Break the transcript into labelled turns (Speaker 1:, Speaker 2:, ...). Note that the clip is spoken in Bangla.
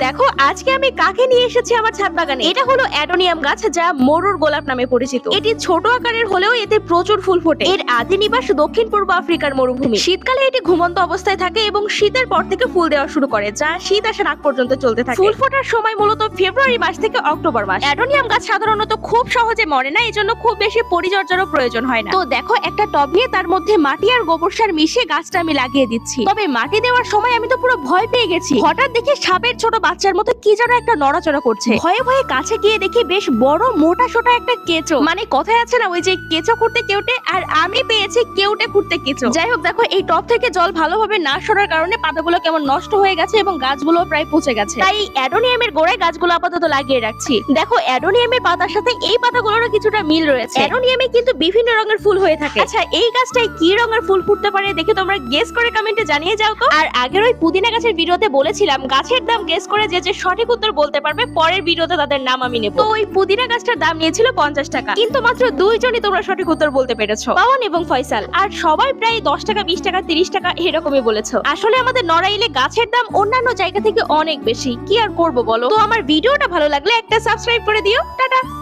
Speaker 1: দেখো, আজকে আমি কাকে নিয়ে এসেছি আমার ছাদ বাগানে? এটা হলো অ্যাডোনিয়াম গাছ যা মরুর গোলাপ নামে পরিচিত। এটি ছোট আকারের হলেও এতে প্রচুর ফুল ফোটে। এর আদি নিবাস দক্ষিণ পূর্ব আফ্রিকার মরুভূমি। শীতকালে এটি ঘুমন্ত অবস্থায় থাকে এবং শীতের পর থেকে ফুল দেওয়া শুরু করে, যা শীত আসার আগ পর্যন্ত চলতে থাকে। ফুল ফোটার সময় মূলত ফেব্রুয়ারি মাস থেকে অক্টোবর মাস। অ্যাডোনিয়াম গাছ সাধারণত খুব সহজে মরে না, এজন্য খুব বেশি পরিচর্যারও প্রয়োজন হয় না। তো দেখো, একটা টব নিয়ে তার মধ্যে মাটি আর গোবর সার মিশিয়ে গাছটা আমি লাগিয়ে দিচ্ছি। তবে মাটি দেওয়ার সময় আমি তো পুরো ভয় পেয়ে গেছি। হঠাৎ দেখি সাপের ছোট বাচ্চার মতো কি যেন একটা নড়াচড়া করছে। ভয়ে ভয়ে কাছে গিয়ে দেখি বেশ বড়, মোটা, সোটা একটা কেঁচো। মানে কথায় আছে না, ওই যে কেঁচো খুঁড়তে কেউটে আর আমি পেয়েছি কেউটে খুঁড়তে কেঁচো। যাই হোক, দেখো, এই টব থেকে জল ভালোভাবে না সরার কারণে পাতাগুলো কেমন নষ্ট হয়ে গেছে এবং গাছগুলো প্রায় পচে গেছে। তাই অ্যাডোনিয়ামের গোড়ায় গাছগুলো আপাতত লাগিয়ে রাখছি। দেখো, অ্যাডোনিয়ামের পাতার সাথে এই পাতাগুলোরও কিছুটা মিল রয়েছে। অ্যাডোনিয়ামে কিন্তু বিভিন্ন রঙের ফুল হয়ে থাকে। আচ্ছা এই গাছটায় কি রঙের ফুল ফুটতে পারে দেখে তোমরা গেস করে কমেন্টে জানিয়ে যাও তো আর আগের ওই পুদিনা গাছের ভিডিওতে বলেছিলাম, গাছের দাম গেস করে যে যে সঠিক উত্তর বলতে পারবে, পরের ভিডিওতে তাদের নাম আমি নেব। তো ওই পুদিনা গাছটার দাম নিয়েছিল পঞ্চাশ টাকা। কিন্তু মাত্র দুইজনই তোমরা সঠিক উত্তর বলতে পেরেছ। পাওয়ান এবং ফয়সাল। আর সবাই প্রায় দশ টাকা, বিশ টাকা, তিরিশ টাকা এরকমই বলেছ। আসলে আমাদের নড়াইলে গাছের দাম অন্যান্য জায়গা থেকে অনেক বেশি। কি আর করব বলো? তো আমার ভিডিওটা ভালো লাগলে একটা সাবস্ক্রাইব করে দিও। টাটা!